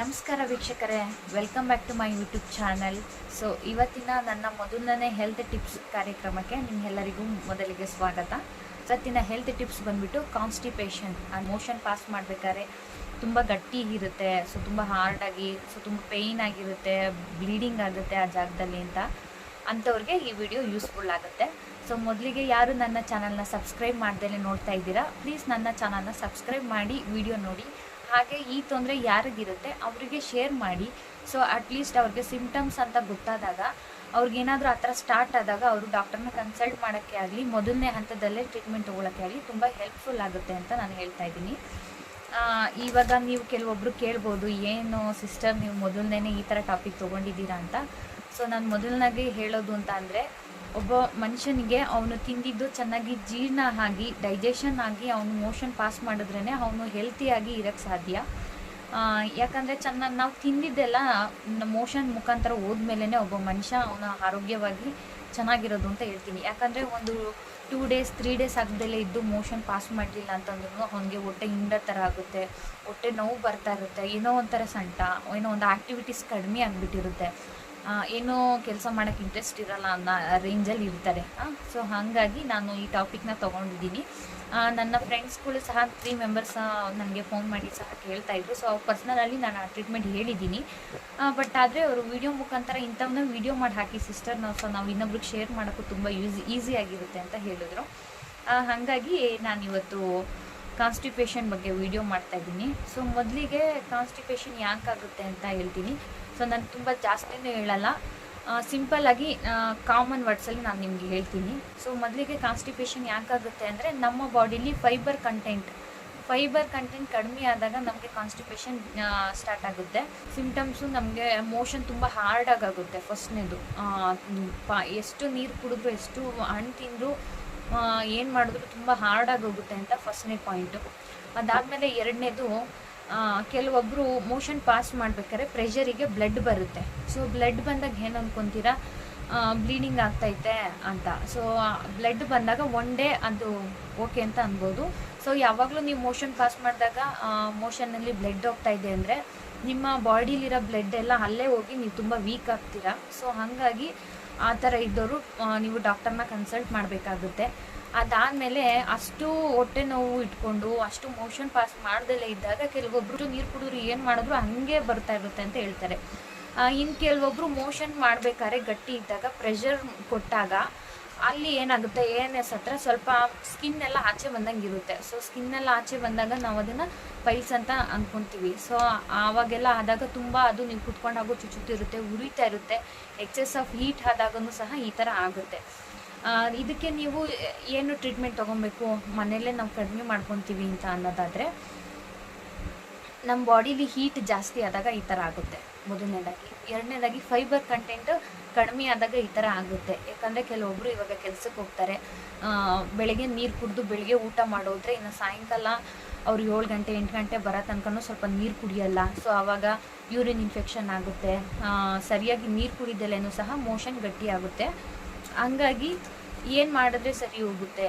ನಮಸ್ಕಾರ ವೀಕ್ಷಕರೇ welcome back to my YouTube channel so ಇವತ್ತಿನ ನನ್ನ ಮೊದಲನೇ ಹೆಲ್ತ್ ಟಿಪ್ಸ್ ಕಾರ್ಯಕ್ರಮಕ್ಕೆ ನಿಮ್ಗೆಲ್ಲರಿಗೂ ಮೊದಲಿಗೆ ಸ್ವಾಗತ. ಇವತ್ತಿನ ಹೆಲ್ತ್ ಟಿಪ್ಸ್ ಬಂದ್ಬಿಟ್ಟು ಕಾನ್ಸ್ಟಿಪೇಷನ್ ಆ ಮೋಷನ್ ಪಾಸ್ ಮಾಡಬೇಕಾದ್ರೆ ತುಂಬ ಗಟ್ಟಿಗಿರುತ್ತೆ ಸೊ ತುಂಬ ಹಾರ್ಡಾಗಿ ಸೊ ತುಂಬ ಪೇಯ್ನ್ ಆಗಿರುತ್ತೆ ಬ್ಲೀಡಿಂಗ್ ಆಗುತ್ತೆ ಆ ಜಾಗದಲ್ಲಿ ಅಂತ. ಅಂಥವ್ರಿಗೆ ಈ ವಿಡಿಯೋ ಯೂಸ್ಫುಲ್ ಆಗುತ್ತೆ. ಸೊ ಮೊದಲಿಗೆ ಯಾರು ನನ್ನ ಚಾನಲ್ನ ಸಬ್ಸ್ಕ್ರೈಬ್ ಮಾಡ್ದೇ ನೋಡ್ತಾ ಇದ್ದೀರಾ ಪ್ಲೀಸ್ ನನ್ನ ಚಾನಲ್ನ ಸಬ್ಸ್ಕ್ರೈಬ್ ಮಾಡಿ ವಿಡಿಯೋ ನೋಡಿ. ಹಾಗೆ ಈ ತೊಂದರೆ ಯಾರಿಗಿರುತ್ತೆ ಅವರಿಗೆ ಶೇರ್ ಮಾಡಿ. ಸೊ ಅಟ್ಲೀಸ್ಟ್ ಅವ್ರಿಗೆ ಸಿಮ್ಟಮ್ಸ್ ಅಂತ ಗೊತ್ತಾದಾಗ, ಅವ್ರಿಗೇನಾದರೂ ಆ ಥರ ಸ್ಟಾರ್ಟ್ ಆದಾಗ ಅವರು ಡಾಕ್ಟರ್ನ ಕನ್ಸಲ್ಟ್ ಮಾಡೋಕ್ಕೆ ಆಗಲಿ, ಮೊದಲನೇ ಹಂತದಲ್ಲೇ ಟ್ರೀಟ್ಮೆಂಟ್ ತೊಗೊಳಕ್ಕೆ ಆಗಲಿ ತುಂಬ ಹೆಲ್ಪ್ಫುಲ್ ಆಗುತ್ತೆ ಅಂತ ನಾನು ಹೇಳ್ತಾ ಇದ್ದೀನಿ. ಇವಾಗ ನೀವು ಕೆಲವೊಬ್ಬರು ಕೇಳ್ಬೋದು, ಏನು ಸಿಸ್ಟರ್ ನೀವು ಮೊದಲನೇ ಈ ಥರ ಟಾಪಿಕ್ ತೊಗೊಂಡಿದ್ದೀರಾ ಅಂತ. ಸೊ ನಾನು ಮೊದಲನಾಗಿ ಹೇಳೋದು ಅಂತ ಅಂದರೆ ಒಬ್ಬ ಮನುಷ್ಯನಿಗೆ ಅವನು ತಿಂದಿದ್ದು ಚೆನ್ನಾಗಿ ಜೀರ್ಣ ಆಗಿ ಡೈಜೆಷನ್ ಆಗಿ ಅವನು ಮೋಷನ್ ಪಾಸ್ ಮಾಡಿದ್ರೇ ಅವನು ಹೆಲ್ತಿಯಾಗಿ ಇರೋಕ್ಕೆ ಸಾಧ್ಯ. ಯಾಕಂದರೆ ಚೆನ್ನಾಗಿ ನಾವು ತಿಂದಿದ್ದೆಲ್ಲ ಮೋಷನ್ ಮುಖಾಂತರ ಹೋದ್ಮೇಲೆ ಒಬ್ಬ ಮನುಷ್ಯ ಅವನ ಆರೋಗ್ಯವಾಗಿ ಚೆನ್ನಾಗಿರೋದು ಅಂತ ಹೇಳ್ತೀನಿ. ಯಾಕಂದರೆ ಒಂದು ಟೂ ಡೇಸ್ ತ್ರೀ ಡೇಸ್ ಆಗದಲ್ಲೇ ಇದ್ದು ಮೋಷನ್ ಪಾಸ್ ಮಾಡಲಿಲ್ಲ ಅಂತಂದ್ರೂ ಅವನಿಗೆ ಹೊಟ್ಟೆ ಹಿಂಡ ಥರ ಆಗುತ್ತೆ, ಹೊಟ್ಟೆ ನೋವು ಬರ್ತಾ ಇರುತ್ತೆ, ಏನೋ ಒಂಥರ ಸಂಟ, ಏನೋ ಒಂದು ಆ್ಯಕ್ಟಿವಿಟೀಸ್ ಕಡಿಮೆ ಆಗಿಬಿಟ್ಟಿರುತ್ತೆ. ಏನೋ ಕೆಲಸ ಮಾಡೋಕ್ಕೆ ಇಂಟ್ರೆಸ್ಟ್ ಇರಲ್ಲ ಅನ್ನೋ ರೇಂಜಲ್ಲಿ ಇರ್ತಾರೆ. ಸೊ ಹಾಗಾಗಿ ನಾನು ಈ ಟಾಪಿಕ್ನ ತೊಗೊಂಡಿದ್ದೀನಿ. ನನ್ನ ಫ್ರೆಂಡ್ಸ್ಗಳು ಸಹ ತ್ರೀ ಮೆಂಬರ್ಸ್ ನನಗೆ ಫೋನ್ ಮಾಡಿ ಸಹ ಕೇಳ್ತಾ ಇದ್ರು. ಸೊ ಅವ್ರು ಪರ್ಸ್ನಲಲ್ಲಿ ನಾನು ಆ ಟ್ರೀಟ್ಮೆಂಟ್ ಹೇಳಿದ್ದೀನಿ. ಬಟ್ ಆದರೆ ಅವರು ವಿಡಿಯೋ ಮುಖಾಂತರ ಇಂಥವನ್ನ ವಿಡಿಯೋ ಮಾಡಿ ಹಾಕಿ ಸಿಸ್ಟರ್ ನಾವು ಸೊ ನಾವು ಇನ್ನೊಬ್ರಿಗೆ ಶೇರ್ ಮಾಡೋಕ್ಕೂ ತುಂಬ ಯೂಸ್ ಈಸಿ ಆಗಿರುತ್ತೆ ಅಂತ ಹೇಳಿದ್ರು. ಹಾಗಾಗಿ ನಾನು ಇವತ್ತು ಕಾನ್ಸ್ಟಿಪೇಷನ್ ಬಗ್ಗೆ ವಿಡಿಯೋ ಮಾಡ್ತಾ ಇದ್ದೀನಿ. ಸೊ ಮೊದಲಿಗೆ ಕಾನ್ಸ್ಟಿಪೇಷನ್ ಯಾಕಾಗುತ್ತೆ ಅಂತ ಹೇಳ್ತೀನಿ. ಸೊ ನಾನು ತುಂಬ ಜಾಸ್ತಿನೂ ಹೇಳಲ್ಲ. ಸಿಂಪಲ್ಲಾಗಿ ಕಾಮನ್ ವರ್ಡ್ಸಲ್ಲಿ ನಾನು ನಿಮಗೆ ಹೇಳ್ತೀನಿ. ಸೊ ಮೊದಲಿಗೆ ಕಾನ್ಸ್ಟಿಪೇಷನ್ ಯಾಕಾಗುತ್ತೆ ಅಂದರೆ ನಮ್ಮ ಬಾಡಿಲಿ ಫೈಬರ್ ಕಂಟೆಂಟ್ ಫೈಬರ್ ಕಂಟೆಂಟ್ ಕಡಿಮೆ ಆದಾಗ ನಮಗೆ ಕಾನ್ಸ್ಟಿಪೇಷನ್ ಸ್ಟಾರ್ಟ್ ಆಗುತ್ತೆ. ಸಿಮ್ಟಮ್ಸು ನಮಗೆ ಮೋಷನ್ ತುಂಬ ಹಾರ್ಡಾಗಿ ಆಗುತ್ತೆ ಫಸ್ಟ್ನೇದು ಪಾ, ಎಷ್ಟು ನೀರು ಕುಡಿದ್ರು, ಎಷ್ಟು ಹಣ್ಣು ತಿಂದರೂ ಏನು ಮಾಡಿದ್ರು ತುಂಬ ಹಾರ್ಡಾಗಿ ಹೋಗುತ್ತೆ ಅಂತ ಫಸ್ಟ್ನೇ ಪಾಯಿಂಟು ಅದಾದಮೇಲೆ ಎರಡನೇದು ಕೆಲವೊಬ್ಬರು ಮೋಷನ್ ಪಾಸ್ ಮಾಡ್ಬೇಕಾದ್ರೆ ಪ್ರೆಷರಿಗೆ ಬ್ಲಡ್ ಬರುತ್ತೆ. ಸೊ ಬ್ಲಡ್ ಬಂದಾಗ ಏನು ಅನ್ಕೊಂತೀರಾ? ಬ್ಲೀಡಿಂಗ್ ಆಗ್ತೈತೆ ಅಂತ. ಸೊ ಬ್ಲಡ್ ಬಂದಾಗ ಒನ್ ಡೇ ಅದು ಓಕೆ ಅಂತ ಅನ್ಬೋದು. ಸೊ ಯಾವಾಗಲೂ ನೀವು ಮೋಷನ್ ಪಾಸ್ ಮಾಡಿದಾಗ ಮೋಷನಲ್ಲಿ ಬ್ಲಡ್ ಹೋಗ್ತಾ ಇದೆ ಅಂದರೆ ನಿಮ್ಮ ಬಾಡಿಲಿರೋ ಬ್ಲಡ್ ಎಲ್ಲ ಅಲ್ಲೇ ಹೋಗಿ ನೀವು ತುಂಬ ವೀಕ್ ಆಗ್ತೀರಾ? ಸೊ ಹಾಗಾಗಿ ಆ ಥರ ಇದ್ದವರು ನೀವು ಡಾಕ್ಟರ್ನ ಕನ್ಸಲ್ಟ್ ಮಾಡಬೇಕಾಗುತ್ತೆ. ಅದಾದಮೇಲೆ ಅಷ್ಟು ಹೊಟ್ಟೆ ನೋವು ಇಟ್ಕೊಂಡು, ಅಷ್ಟು ಮೋಷನ್ ಪಾಸ್ ಮಾಡ್ದಲೇ ಇದ್ದಾಗ ಕೆಲವೊಬ್ಬರು ನೀರು ಕುಡಿದ್ರು, ಏನು ಮಾಡಿದ್ರು, ಹಂಗೆ ಬರ್ತಾ ಇರುತ್ತೆ ಅಂತ ಹೇಳ್ತಾರೆ. ಇನ್ನು ಕೆಲವೊಬ್ಬರು ಮೋಷನ್ ಮಾಡಬೇಕಾದ್ರೆ ಗಟ್ಟಿ ಇದ್ದಾಗ ಪ್ರೆಷರ್ ಕೊಟ್ಟಾಗ ಅಲ್ಲಿ ಏನಾಗುತ್ತೆ ಎ ಎನ್ ಎಸ್ ಹತ್ರ ಸ್ವಲ್ಪ ಸ್ಕಿನ್ ಎಲ್ಲ ಆಚೆ ಬಂದಂಗೆ ಇರುತ್ತೆ. ಸೊ ಸ್ಕಿನ್ ಎಲ್ಲ ಆಚೆ ಬಂದಾಗ ನಾವು ಅದನ್ನು ಪೈಲ್ಸ್ ಅಂತ ಅಂದ್ಕೊತೀವಿ ಸೊ ಆವಾಗೆಲ್ಲ ಆದಾಗ ತುಂಬ ಅದು ನೀವು ಕುತ್ಕೊಂಡಾಗೂ ಚುಚ್ಚುತ್ತಿರುತ್ತೆ ಉರಿತಾ ಇರುತ್ತೆ. ಎಕ್ಸೆಸ್ ಆಫ್ ಹೀಟ್ ಆದಾಗೂ ಸಹ ಈ ಥರ ಆಗುತ್ತೆ. ಇದಕ್ಕೆ ನೀವು ಏನು ಟ್ರೀಟ್ಮೆಂಟ್ ತಗೊಬೇಕು? ಮನೆಯಲ್ಲೇ ನಾವು ಕಡಿಮೆ ಮಾಡ್ಕೊತೀವಿ ಅಂತ ಅನ್ನೋದಾದರೆ, ನಮ್ಮ ಬಾಡಿಲಿ ಹೀಟ್ ಜಾಸ್ತಿ ಆದಾಗ ಈ ಥರ ಆಗುತ್ತೆ. ಮೊದಲನೇದಾಗಿ. ಎರಡನೇದಾಗಿ ಫೈಬರ್ ಕಂಟೆಂಟ್ ಕಡಿಮೆ ಆದಾಗ ಈ ಥರ ಆಗುತ್ತೆ. ಯಾಕಂದರೆ ಕೆಲವೊಬ್ಬರು ಇವಾಗ ಕೆಲಸಕ್ಕೆ ಹೋಗ್ತಾರೆ. ಬೆಳಗ್ಗೆ ನೀರು ಕುಡಿದು ಬೆಳಗ್ಗೆ ಊಟ ಮಾಡೋದ್ರೆ ಇನ್ನು ಸಾಯಂಕಾಲ ಅವ್ರು ಏಳು ಗಂಟೆ, ಎಂಟು ಗಂಟೆ ಬರೋ ತನಕನೂ ಸ್ವಲ್ಪ ನೀರು ಕುಡಿಯಲ್ಲ. ಸೊ ಆವಾಗ ಯೂರಿನ್ ಇನ್ಫೆಕ್ಷನ್ ಆಗುತ್ತೆ. ಸರಿಯಾಗಿ ನೀರು ಕುಡಿದಲೇನೂ ಸಹ ಮೋಷನ್ ಗಟ್ಟಿಯಾಗುತ್ತೆ ಹಂಗಾಗಿ ಏನು ಮಾಡಿದ್ರೆ ಸರಿ ಹೋಗುತ್ತೆ.